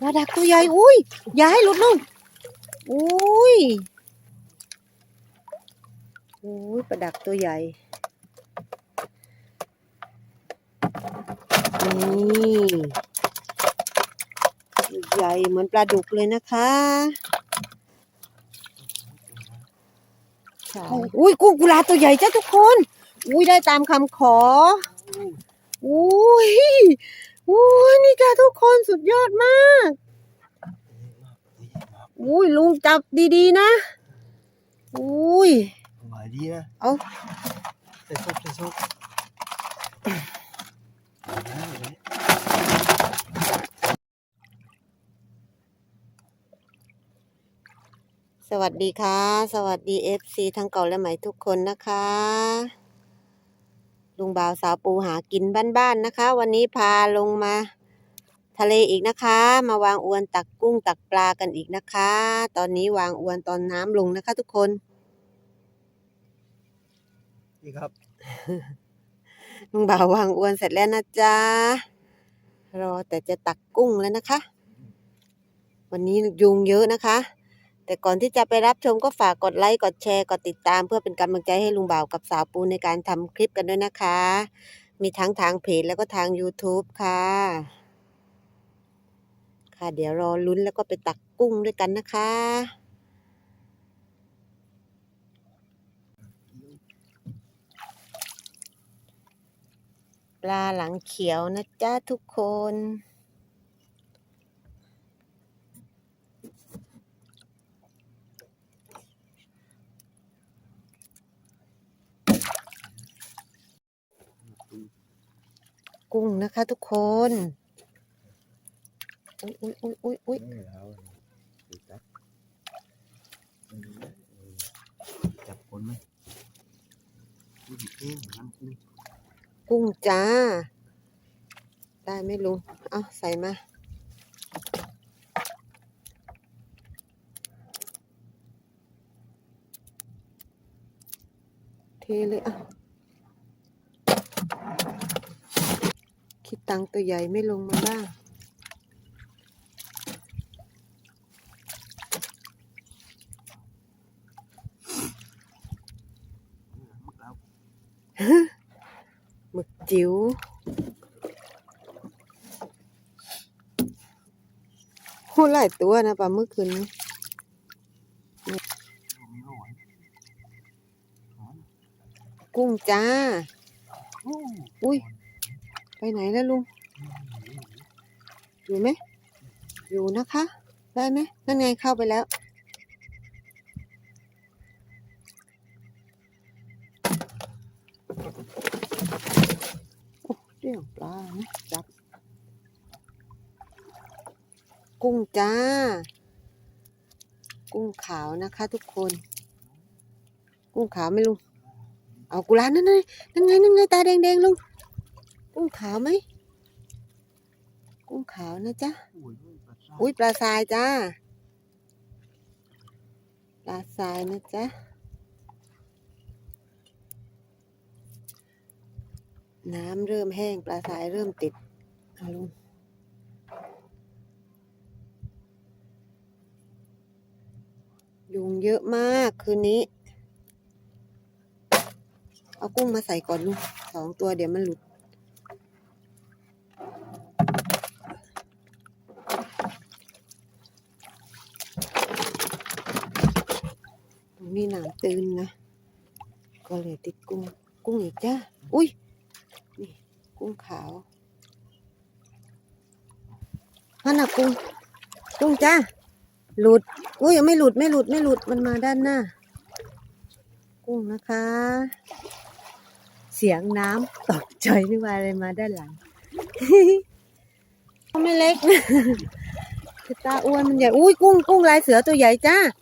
ปลาดักตัวใหญ่อุ้ยอย่าให้หลุดลูกอุ้ยอุ้ยปลาดักตัวใหญ่นี่ใหญ่เหมือนปลาดุกเลยนะคะใช่อุ้ยกุ้งกุลาตัวใหญ่จ้าทุกคน อุ้ยได้ตามคำขอ อุ้ย อุ้ยนี่จ้าทุกคนสุดยอดมากอุ้ยลุงจับดีๆนะอุ้ยหมายดีนะเอาใส่ซุปใส่ซุปได้เลยสวัสดีค่ะ สวัสดีเอฟซีทั้งเก่าและใหม่ทุกคนนะคะ ลุงบ่าวสาวปูหากินบ้านๆนะคะ วันนี้พาลงมา ทะเลอีกนะคะ มาวางอวนตักกุ้งตักปลากันอีกนะคะ ตอนนี้วางอวนตอนน้ำลงนะคะ ทุกคนนี่ครับ ลุงบ่าววางอวนเสร็จแล้วนะจ๊ะรอแต่จะตักกุ้งแล้วนะคะ วันนี้ยุงเยอะนะคะ แต่ก่อนที่จะไปรับชมก็ฝากกดไลค์กดแชร์กดติดตาม เพื่อเป็นกำลังใจให้ลุงบ่าวกับสาวปูในการทำคลิปกันด้วยนะคะ มีทั้งทางเพจแล้วก็ทาง YouTube ค่ะ ค่ะ เดี๋ยวรอลุ้นแล้วก็ไปตักกุ้งด้วยกันนะคะปลาหลังเขียวนะจ๊ะทุกคน กุ้งนะคะทุกคน อุ้ยอุ้ยอุ้ยอุ้ยอุ้ยนี่แล้วดูจับจับคนไหมดูดิเองมันกุ้งกุ้งจ้า ได้ไหมลุง เอาใส่มาเทเลยอะ คิด ตังค์ตัวใหญ่ไม่ลงมาบ้างมักแล้วหมึกจิ๋วโหหลายตัวนะปลาหมึกคืนนี้มีโล่ไหมกุ้งจ้าโอ้อุ้ย ไปไหนแล้วลุง อยู่ไหม อยู่นะคะ ได้ไหมนั่นไงเข้าไปแล้วโอ้เรื่องปลาจับ กุ้งจ้า กุ้งขาวนะคะทุกคน กุ้งขาวไม่ลุงเอากุลานั่นไงนั่นไงนั่นไงตาแดงๆลุง กุ้งขาวไหม กุ้งขาวนะจ๊ะโอ้ยปลาซ่าอุ้ยปลาทรายจ้า ปลาทรายนะจ๊ะ น้ำเริ่มแห้งปลาทรายเริ่มติดเอาลุงยุงเยอะมากคืนนี้ เอากุ้งมาใส่ก่อนลุงสองตัวเดี๋ยวมันหลุด ตรงนี้น้ำตื้นนะ ก็เลยติดกุ้ง กุ้งอีกจ้าอุ้ย นี่ กุ้งขาวนั่นนะกุ้ง กุ้งจ้าหลุด อุ้ยยังไม่หลุดไม่หลุดไม่หลุดมันมาด้านหน้า กุ้งนะคะ เสียงน้ำตกใจนึกว่าอะไรมาด้านหลังไม่เล็กคือตาอ้วนมันใหญ่ อุ้ยกุ้งกุ้งลายเสือตัวใหญ่จ้า อืม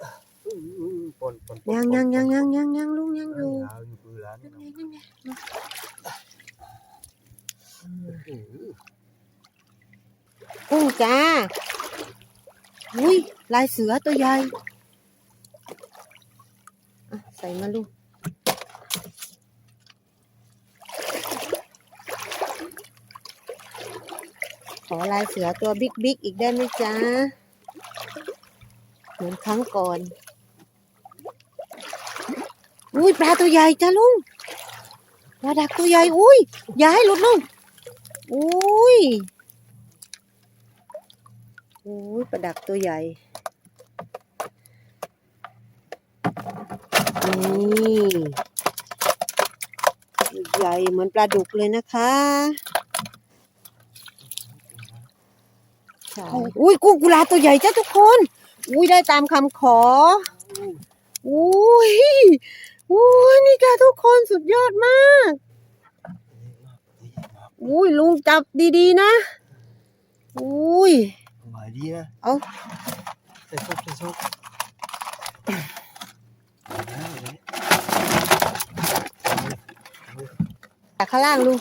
อืม ปนปนยังยังยังยังยังยังลุงยังอยู่อยู่คือร้านนั่นี่นไงยังออกุ้งจ้าอุ้ยลายเสือตัวใหญ่อะใส่มาลูกขอลายเสือตัวบิ๊กบิ๊กอีกได้ไหมจ๊ะเหมือนครั้งก่อน อุ้ยปลาตัวใหญ่จ้าลุงปลาดักตัวใหญ่อุ้ยอย่าให้หลุดลุงอุ้ยอุ้ยปลาดักตัวใหญ่นี่ใหญ่เหมือนปลาดุกเลยนะคะใช่อุ้ยกุ้งกุลาตัวใหญ่จ้าทุกคน อุ้ยได้ตามคำขอ อุ้ย อุ้ยนี่จ้าทุกคนสุดยอดมาก อุ้ยลุงจับดีๆนะ อุ้ยหมายดีนะเอาใส่ซุปใส่ซุปได้เลยจากข้างล่างลุง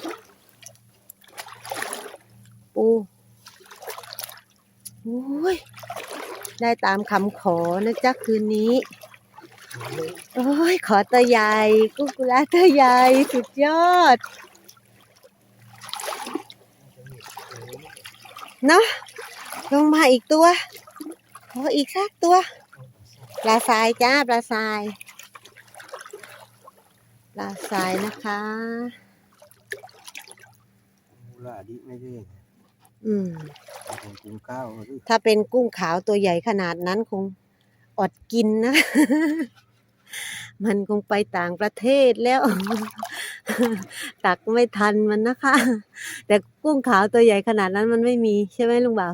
ปูอุ้ยได้ตามคำขอนะจ๊ะคืนนี้โอ้ย ขอตัวใหญ่กุ๊กกุลาตัวใหญ่สุดยอดเนาะลงมาอีกตัวขออีกสักตัวปลาทรายจ้าปลาทรายปลาทรายนะคะมูลาดิไม่ได้อืมเป็นกุ้งก้าวหรือถ้าเป็นกุ้งขาวตัวใหญ่ขนาดนั้นคงอดกินนะ มันคงไปต่างประเทศแล้ว ตักไม่ทันมันนะคะ แต่กุ้งขาวตัวใหญ่ขนาดนั้นมันไม่มีใช่ไหมลุงบ่าว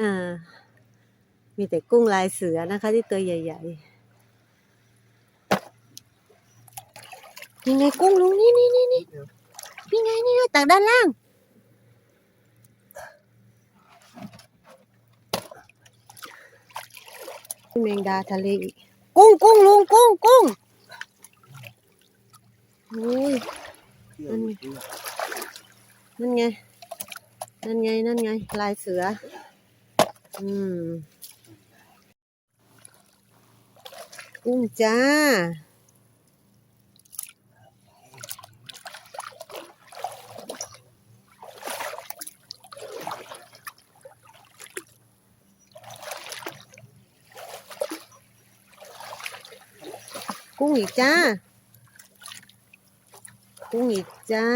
อ่า มีแต่กุ้งลายเสือนะคะ ที่ตัวใหญ่ๆนี่ไงกุ้งลุงนี่นี่นี่นี่นี่ไงนี่ไงตักด้านล่างแมงดาทะเลอีก กุ้งกุ้งลุงกุ้งกุ้งโอ้ยนั่นนั่นไงนั่นไงนั่นไงลายเสือ อืม กุ้งจ้า กุ้งอีกจ้า กุ้งอีกจ้า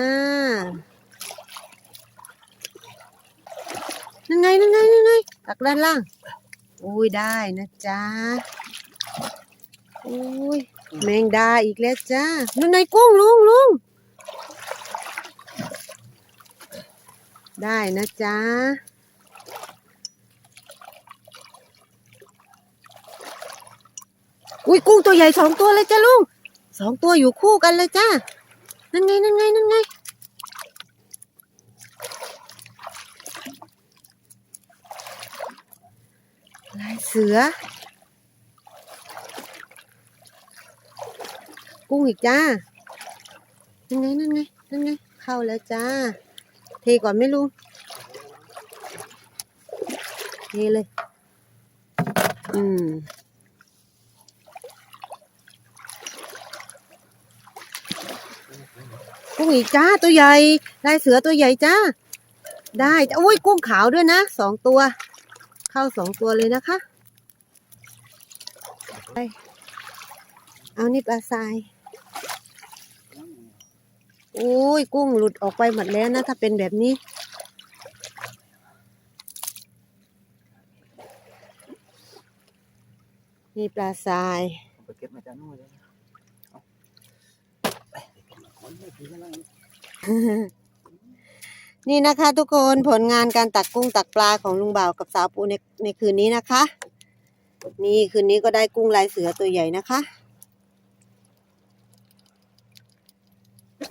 นั่นไงนั่นไงนั่นไงตักด้านล่าง อุ้ยได้นะจ๊ะอุ้ยแมงดาอีกแล้วจ้า นั่นไงกุ้งลุงลุงได้นะจ๊ะ อุ้ยกุ้งตัวใหญ่สองตัวเลยจ้าลุงสองตัวอยู่คู่กันเลยจ้านั่นไงนั่นไงนั่นไงลายเสือ กุ้งอีกจ้านั่นไงนั่นไงนั่นไงเข้าแล้วจ้า เทก่อนไหม่ลุงเทเลย อืม กุ้งอีกจ้าตัวใหญ่ลายเสือตัวใหญ่จ้า ได้จ้ะอุ้ยกุ้งขาวด้วยนะสองตัว เข้าสองตัวเลยนะคะไปเอานี่ปลาทรายโอ้ยกุ้งหลุดออกไปหมดแล้วนะถ้าเป็นแบบนี้ นี่ปลาทราย นี่นะคะทุกคนผลงานการตักกุ้งตักปลาของลุงบ่าวกับสาวปูในในคืนนี้นะคะ นี่คืนนี้ก็ได้กุ้งลายเสือตัวใหญ่นะคะ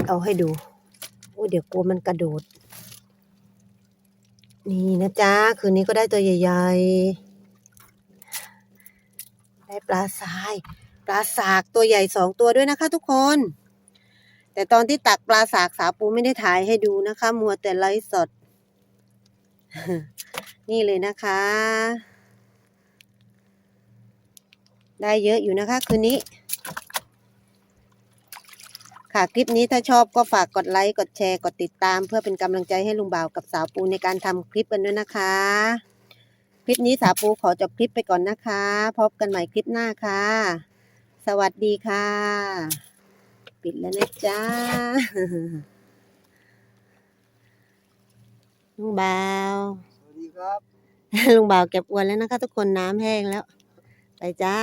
เอาให้ดูโอ้เดี๋ยวกลัวมันกระโดด นี่นะจ๊ะคืนนี้ก็ได้ตัวใหญ่ๆ ได้ปลาทราย ปลาสากตัวใหญ่สองตัวด้วยนะคะทุกคน แต่ตอนที่ตักปลาสากสาปูไม่ได้ถ่ายให้ดูนะคะ มัวแต่ไลฟ์สด นี่เลยนะคะ ได้เยอะอยู่นะคะ คืนนี้ ค่ะคลิปนี้ถ้าชอบก็ฝากกดไลค์กดแชร์กดติดตาม เพื่อเป็นกำลังใจให้ลุงบ่าวกับสาวปูในการทำคลิปกันด้วยนะคะ คลิปนี้สาวปูขอจบคลิปไปก่อนนะคะ พบกันใหม่คลิปหน้าค่ะ สวัสดีค่ะ ปิดแล้วนะจ๊ะลุงบ่าว สวัสดีครับ ลุงบ่าวเก็บอวนแล้วนะคะ ทุกคนน้ำแห้งแล้ว ไปจ้า